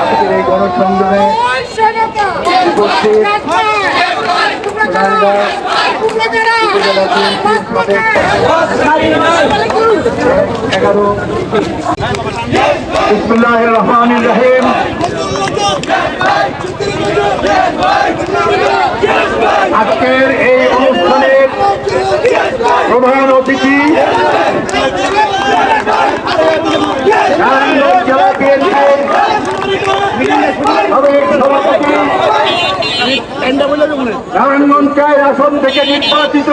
আজকের এই গণসংগ্রামে উপস্থিত এগারো। ইসমুল্লাহ রহমান রাহিম। আজকের প্রধান অতিথি। জেলা আসন থেকে নির্বাচিত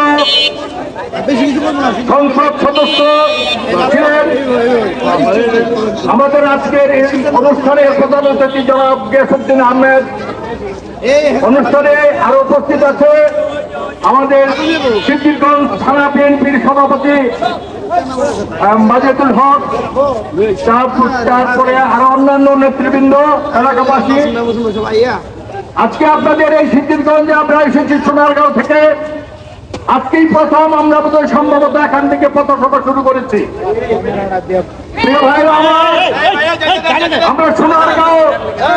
সংসদ সদস্য ছিলেন আমাদের আজকের এই অনুষ্ঠানের প্রধান অতিথি জনাব গিয়াসুদ্দিন আহমেদ। অনুষ্ঠানে আরও উপস্থিত আছে আমাদের সিদ্দিরগঞ্জ থানা বিএনপির সভাপতি মাজেদুল হক তারপরে আরও অন্যান্য নেতৃবৃন্দ, এলাকাবাসী। আজকে আপনাদের এই সিদ্দিরগঞ্জে আমরা এসেছি সোনারগাঁও থেকে। আজকেই প্রথম আমরা বোধহয় সম্ভবত এখান থেকে পথসভা শুরু করেছি। আমার আমরা সোনারগাঁও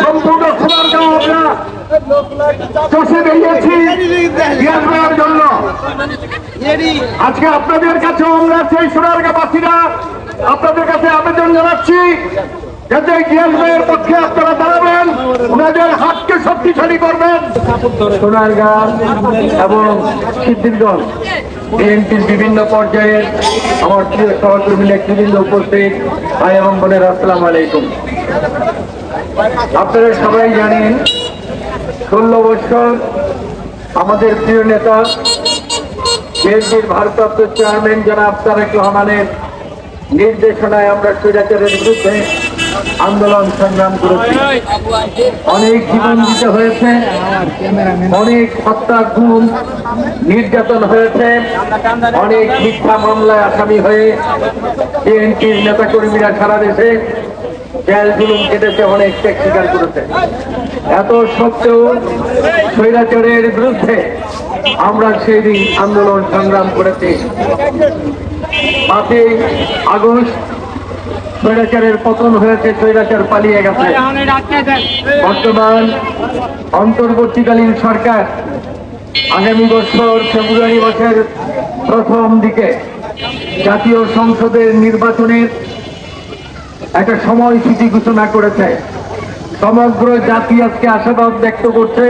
সম্পূর্ণ সোনারগাঁও আমরা চষে বেরিয়েছি গ্যাস দেওয়ার জন্য। আজকে আপনাদের কাছে আমরা সেই সোনারগাঁবাসীরা আপনাদের কাছে আবেদন জানাচ্ছি যাতে গ্যাস ব্যয়ের পক্ষে আপনারা দাঁড়াবেন ওনাদের হাতকে শক্তিশালী করবেন। সোনার সোনারগাঁ এবং সিদ্ধিরগঞ্জ। বিএনপির বিভিন্ন পর্যায়ের আমার প্রিয় সহকর্মী নেতৃবৃন্দ উপস্থিত। ভাই এবং বোনের, আসসালাম আলাইকুম। আপনারা সবাই জানেন, ষোলো বছর আমাদের প্রিয় নেতা, বিএনপির ভারপ্রাপ্ত চেয়ারম্যান জনাব তারেক রহমানের নির্দেশনায় আমরা স্বৈরাচারের বিরুদ্ধে আন্দোলন সংগ্রাম করেছি। অনেক জীবন দিতে হয়েছে, অনেক হত্যা, গুম, নির্যাতন হয়েছে, অনেক মিথ্যা মামলায় আসামি হয়ে বিএনপির নেতাকর্মীরা সারা দেশে আমরা সেই দিন আন্দোলন সংগ্রাম করেছি। পাঁচই আগস্ট স্বৈরাচারের পতন হয়েছে স্বৈরাচার পালিয়ে গেছে। বর্তমান অন্তর্বর্তীকালীন সরকার আগামী বছর ফেব্রুয়ারি মাসের প্রথম দিকে জাতীয় সংসদের নির্বাচনের একটা সময়সূচি ঘোষণা করেছে। সমগ্র জাতি আজকে আশাবাদ ব্যক্ত করছে।